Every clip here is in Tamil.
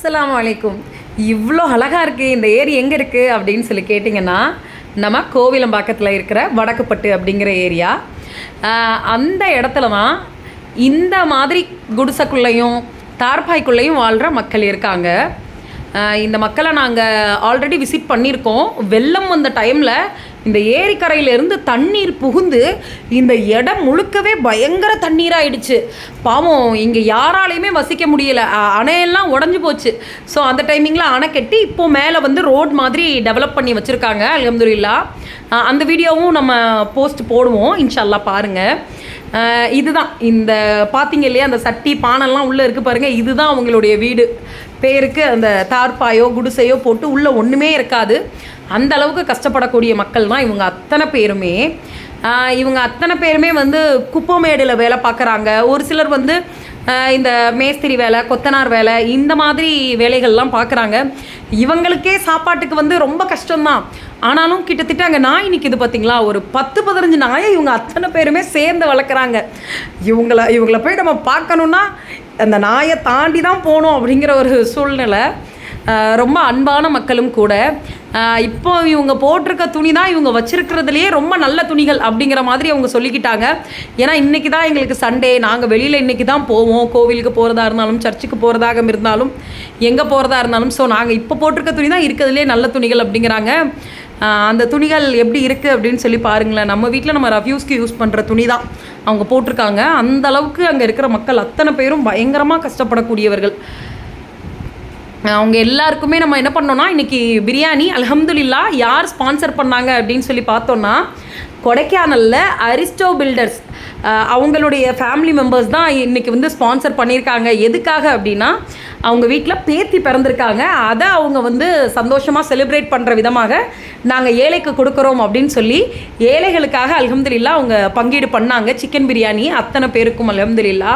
அஸ்லாம் வலைக்கும் இவ்வளோ அழகாக இருக்குது இந்த ஏரி எங்கே இருக்குது அப்படின்னு சொல்லி கேட்டிங்கன்னா நம்ம கோவிலம்பாக்கத்தில் இருக்கிற வடக்குப்பட்டு அப்படிங்கிற ஏரியா. அந்த இடத்துல தான் இந்த மாதிரி குடிசைக்குள்ளேயும் தார்பாய்க்குள்ளேயும் வாழ்கிற மக்கள் இருக்காங்க. இந்த மக்களை நாங்கள் ஆல்ரெடி விசிட் பண்ணியிருக்கோம். வெள்ளம் வந்த டைமில் இந்த ஏரிக்கரையிலேருந்து தண்ணீர் புகுந்து இந்த இடம் முழுக்கவே பயங்கர தண்ணீராகிடுச்சு பாவம் இங்கே யாராலையுமே வசிக்க முடியல. அணையெல்லாம் உடஞ்சி போச்சு. ஸோ அந்த டைமிங்கில் அணை கட்டி இப்போ மேலே வந்து ரோட் மாதிரி டெவலப் பண்ணி வச்சுருக்காங்க அலமதுல்லா அந்த வீடியோவும் நம்ம போஸ்ட் போடுவோம். இன்ஷால்லா பாருங்கள் இதுதான். இந்த பார்த்தீங்க இல்லையா அந்த சட்டி பானைலாம் உள்ளே இருக்குது பாருங்கள் இதுதான் அவங்களுடைய வீடு. பேருக்கு அந்த தார்ப்பாயோ குடிசையோ போட்டு உள்ளே ஒன்றுமே இருக்காது. அந்த அளவுக்கு கஷ்டப்படக்கூடிய மக்கள் தான் இவங்க அத்தனை பேருமே. இவங்க அத்தனை பேருமே வந்து குப்பமேடில் வேலை பார்க்குறாங்க. ஒரு சிலர் வந்து இந்த மேஸ்திரி வேலை கொத்தனார் வேலை இந்த மாதிரி வேலைகள்லாம் பார்க்குறாங்க. இவங்களுக்கே சாப்பாட்டுக்கு வந்து ரொம்ப கஷ்டம்தான். ஆனாலும் கிட்டத்தட்ட அங்கே நாய் நிற்கிது பார்த்தீங்களா ஒரு பத்து பதினஞ்சு நாயை இவங்க அத்தனை பேருமே சேர்ந்து வளர்க்குறாங்க. இவங்கள இவங்கள போய் நம்ம பார்க்கணுன்னா அந்த நாயை தாண்டி தான் போகணும் அப்படிங்கிற ஒரு சூழ்நிலை ரொம்ப அன்பான மக்களும் கூட. இப்போ இவங்க போட்டிருக்க துணி தான் இவங்க வச்சுருக்கிறதுலையே ரொம்ப நல்ல துணிகள் அப்படிங்கிற மாதிரி அவங்க சொல்லிக்கிட்டாங்க. ஏன்னா இன்றைக்கி தான் எங்களுக்கு சண்டே. நாங்கள் வெளியில் இன்னைக்கு தான் போவோம். கோவிலுக்கு போகிறதா இருந்தாலும் சர்ச்சுக்கு போகிறதாக இருந்தாலும் எங்கே போகிறதா இருந்தாலும் ஸோ நாங்கள் இப்போ போட்டிருக்க துணி தான் இருக்கிறதுலே நல்ல துணிகள் அப்படிங்கிறாங்க. அந்த துணிகள் எப்படி இருக்குது அப்படின்னு சொல்லி பாருங்களேன். நம்ம வீட்டில் நம்ம ரவ்யூஸ்க்கு யூஸ் பண்ணுற துணி தான் அவங்க போட்டிருக்காங்க. அந்த அளவுக்கு அங்கே இருக்கிற மக்கள் அத்தனை பேரும் பயங்கரமாக கஷ்டப்படக்கூடியவர்கள். அவங்க எல்லாருக்குமே நம்ம என்ன பண்ணோம்னா இன்றைக்கி பிரியாணி அல்ஹம்துலில்லா யார் ஸ்பான்சர் பண்ணாங்க அப்படின்னு சொல்லி பார்த்தோன்னா கொடைக்கானலில் அரிஸ்டோ பில்டர்ஸ் அவங்களுடைய ஃபேமிலி மெம்பர்ஸ் தான் இன்றைக்கி வந்து ஸ்பான்சர் பண்ணியிருக்காங்க. எதுக்காக அப்படின்னா அவங்க வீட்டில் பேத்தி பிறந்திருக்காங்க. அதை அவங்க வந்து சந்தோஷமாக செலிப்ரேட் பண்ணுற விதமாக நாங்கள் ஏழைக்கு கொடுக்குறோம் அப்படின்னு சொல்லி ஏழைகளுக்காக அலமதுல்லா அவங்க பங்கீடு பண்ணாங்க. சிக்கன் பிரியாணி அத்தனை பேருக்கும் அலமதுல்லா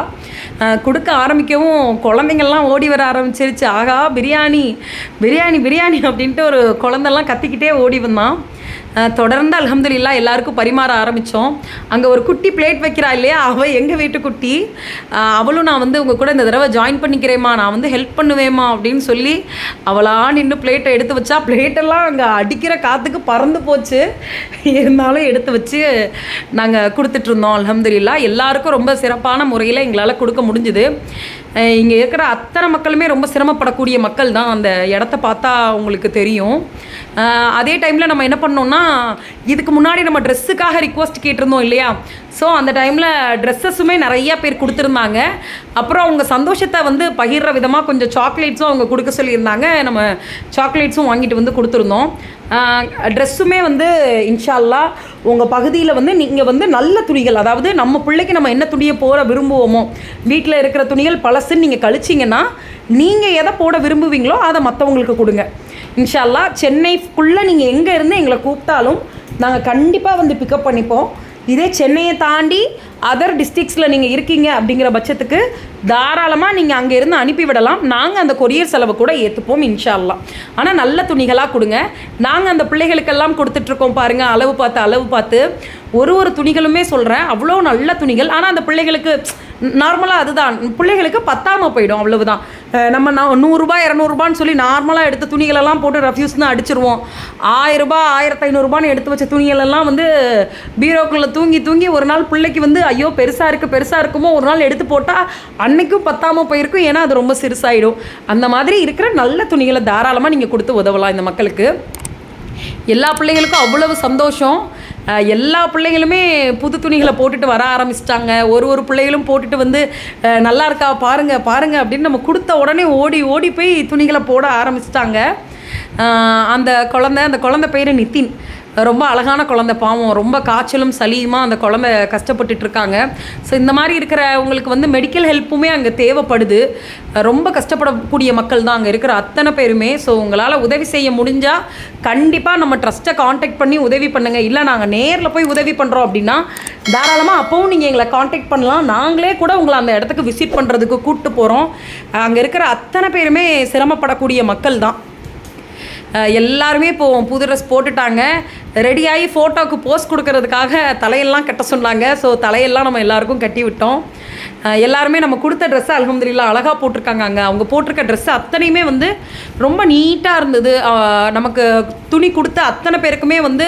கொடுக்க ஆரம்பிக்கவும் குழந்தைங்கள்லாம் ஓடி வர ஆரம்பிச்சிருச்சு. ஆகா பிரியாணி பிரியாணி பிரியாணி அப்படின்ட்டு ஒரு குழந்தெல்லாம் கத்திக்கிட்டே ஓடி வந்தான். தொடர்ந்து அல்ஹம்துலில்லா எல்லாருக்கும் பரிமாற ஆரம்பித்தோம் அங்கே ஒரு குட்டி பிளேட் வைக்கிறா இல்லையா? அவள் எங்கள் வீட்டு குட்டி. அவளும் நான் வந்து உங்கள் கூட இந்த தடவை ஜாயின் பண்ணிக்கிறேம்மா நான் வந்து ஹெல்ப் பண்ணுவேம்மா அப்படின்னு சொல்லி அவளாக நின்று பிளேட்டை எடுத்து வச்சா பிளேட்டெல்லாம் அங்கே அடிக்கிற காற்றுக்கு பறந்து போச்சு. இருந்தாலும் எடுத்து வச்சு நாங்கள் கொடுத்துட்ருந்தோம் அல்ஹம்துலில்லா. எல்லாருக்கும் ரொம்ப சிறப்பான முறையில் எங்களால் கொடுக்க முடிஞ்சுது. இங்கே இருக்கிற அத்தனை மக்களுமே ரொம்ப சிரமப்படக்கூடிய மக்கள் தான் அந்த இடத்த பார்த்தா உங்களுக்கு தெரியும். அதே டைமில் நம்ம என்ன பண்ணோம்னா இதுக்கு முன்னாடி நம்ம ட்ரெஸ்ஸுக்காக ரிக்வஸ்ட் கேட்டிருந்தோம் இல்லையா? ஸோ அந்த டைமில் ட்ரெஸ்ஸஸுமே நிறையா பேர் கொடுத்துருந்தாங்க. அப்புறம் அவங்க சந்தோஷத்தை வந்து பகிர்ற விதமாக கொஞ்சம் சாக்லேட்ஸும் அவங்க கொடுக்க சொல்லியிருந்தாங்க. நம்ம சாக்லேட்ஸும் வாங்கிட்டு வந்து கொடுத்துருந்தோம். ட்ரெஸ்ஸுமே வந்து இன்ஷால்லா உங்கள் பகுதியில் வந்து நீங்கள் வந்து நல்ல துணிகள் அதாவது நம்ம பிள்ளைக்கு நம்ம என்ன துணியை போட விரும்புவோமோ வீட்டில் இருக்கிற துணிகள் பழசுன்னு நீங்கள் கழிச்சிங்கன்னா நீங்கள் எதை போட விரும்புவீங்களோ அதை மற்றவங்களுக்கு கொடுங்க. இன்ஷால்லா சென்னைக்குள்ளே நீங்கள் எங்கே இருந்து எங்களை கூப்பிட்டாலும் நாங்கள் கண்டிப்பாக வந்து பிக்கப் பண்ணிப்போம். இதே சென்னையை தாண்டி அதர் டிஸ்ட்ரிக்ஸில் நீங்கள் இருக்கீங்க அப்படிங்கிற பட்சத்துக்கு தாராளமாக நீங்கள் அங்கே இருந்து அனுப்பிவிடலாம் நாங்கள் அந்த கொரியர் செலவு கூட ஏற்றுப்போம் இன்ஷால்லாம் ஆனால் நல்ல துணிகளாக கொடுங்க. நாங்கள் அந்த பிள்ளைகளுக்கெல்லாம் கொடுத்துட்ருக்கோம் பாருங்கள் அளவு பார்த்து அளவு பார்த்து. ஒரு ஒரு துணிகளுமே சொல்கிறேன் அவ்வளோ நல்ல துணிகள். ஆனால் அந்த பிள்ளைகளுக்கு நார்மலாக அதுதான். பிள்ளைகளுக்கு பத்தாமல் போயிடும் அவ்வளவுதான். நம்ம நான் நூறுரூபா இரநூறுபான்னு சொல்லி நார்மலாக எடுத்த துணிகளெல்லாம் போட்டு ரஃப்யூஸ் தான் அடிச்சிருவோம். ஆயிரரூபா ஆயிரத்தி ஐநூறுரூபான்னு எடுத்து வச்ச துணிகளெல்லாம் வந்து பீரோக்குள்ளே தூங்கி தூங்கி ஒரு நாள் பிள்ளைக்கு வந்து ஐயோ பெருசாக இருக்குது பெருசாக இருக்குமோ? ஒரு நாள் எடுத்து போட்டால் அன்னைக்கும் பத்தாமல் போயிருக்கும். ஏன்னா அது ரொம்ப சிறுசாயிடும். அந்த மாதிரி இருக்கிற நல்ல துணிகளை தாராளமாக நீங்கள் கொடுத்து உதவலாம் இந்த மக்களுக்கு. எல்லா பிள்ளைங்களுக்கும் அவ்வளவு சந்தோஷம். எல்லா பிள்ளைங்களுமே புது துணிகளை போட்டுட்டு வர ஆரம்பிச்சிட்டாங்க. ஒரு ஒரு பிள்ளைகளும் போட்டுட்டு வந்து நல்லா இருக்கா பாருங்க பாருங்க அப்படின்னு நம்ம கொடுத்த உடனே ஓடி ஓடி போய் துணிகளை போட ஆரம்பிச்சிட்டாங்க. அந்த குழந்தை அந்த குழந்தை பேர் நிதின் ரொம்ப அழகான குழந்தை பாவம். ரொம்ப காய்ச்சலும் சளியுமா அந்த குழந்தை கஷ்டப்பட்டுட்டு இருக்காங்க ஸோ இந்த மாதிரி இருக்கிறவங்களுக்கு வந்து மெடிக்கல் ஹெல்ப்புமே அங்கே தேவைப்படுது. ரொம்ப கஷ்டப்படக்கூடிய மக்கள் தான் அங்கே இருக்கிற அத்தனை பேருமே. ஸோ உங்களால் உதவி செய்ய முடிஞ்சால் கண்டிப்பாக நம்ம ட்ரஸ்ட்டை காண்டாக்ட் பண்ணி உதவி பண்ணுங்கள் இல்லை நாங்கள் நேரில் போய் உதவி பண்ணுறோம் அப்படின்னா தாராளமாக அப்போவும் நீங்கள் எங்களை காண்டாக்ட் பண்ணலாம். நாங்களே கூட உங்களை அந்த இடத்துக்கு விசிட் பண்ணுறதுக்கு கூப்பிட்டு போகிறோம் அங்கே இருக்கிற அத்தனை பேருமே சிரமப்படக்கூடிய மக்கள் தான். எல்லாருமே இப்போ புது ட்ரெஸ் போட்டுட்டாங்க. ரெடியாகி ஃபோட்டோவுக்கு போஸ்ட் கொடுக்கறதுக்காக தலையெல்லாம் கட்ட சொன்னாங்க. ஸோ தலையெல்லாம் நம்ம எல்லாருக்கும் கட்டி விட்டோம். எல்லாருமே நம்ம கொடுத்த ட்ரெஸ்ஸை அலமதுல்லா அழகாக போட்டிருக்காங்க அங்கே. அவங்க போட்டிருக்க ட்ரெஸ்ஸு அத்தனையுமே வந்து ரொம்ப நீட்டாக இருந்தது. நமக்கு துணி கொடுத்த அத்தனை பேருக்குமே வந்து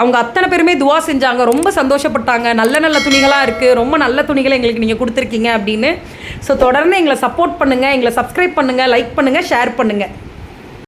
அவங்க அத்தனை பேருமே துவா செஞ்சாங்க. ரொம்ப சந்தோஷப்பட்டாங்க. நல்ல நல்ல துணிகளாக இருக்குது ரொம்ப நல்ல துணிகளை எங்களுக்கு நீங்கள் கொடுத்துருக்கீங்க அப்படின்னு. ஸோ தொடர்ந்து எங்களை சப்போர்ட் பண்ணுங்கள் எங்களை சப்ஸ்கிரைப் பண்ணுங்கள் லைக் பண்ணுங்கள் ஷேர் பண்ணுங்கள்